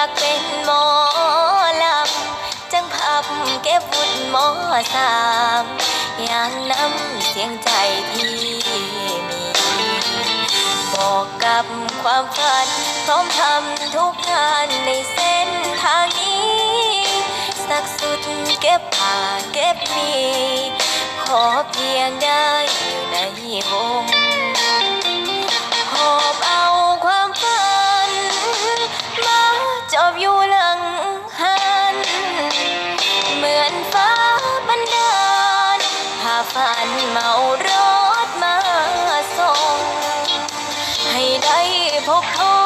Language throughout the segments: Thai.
ากเป็นหมอลำ จังพับเก็บบุญหมอสามอย่างน้ำเสียงใจที่มี บอกกับความฝันพร้อมทำทุกงานในเส้นทางนี้ สักสุดเก็บผ่าเก็บมี ขอเพียงได้ พบพ่อ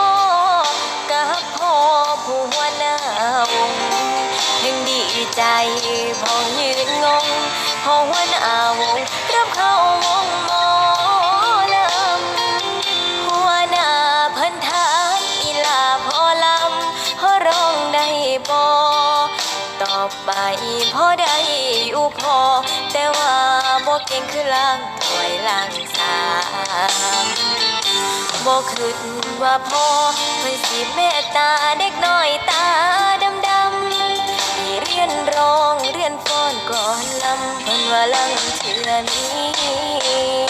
กับพ่อผู้หัวหน้าวงยังดีใจพอยืนงงพอหัวหน้าวงรับเขา อบไปพอได้อยู่พอ แต่ว่าบ่เก่งคือล้างถ้วยล้างสามบอกคิดว่าพอเพิ่นสิเมตตาเด็กน้อยตาดำดำๆให้เรียนร้องเรียนฟ้อนก่อนลำเพิ่นว่าลังเทื่อนี้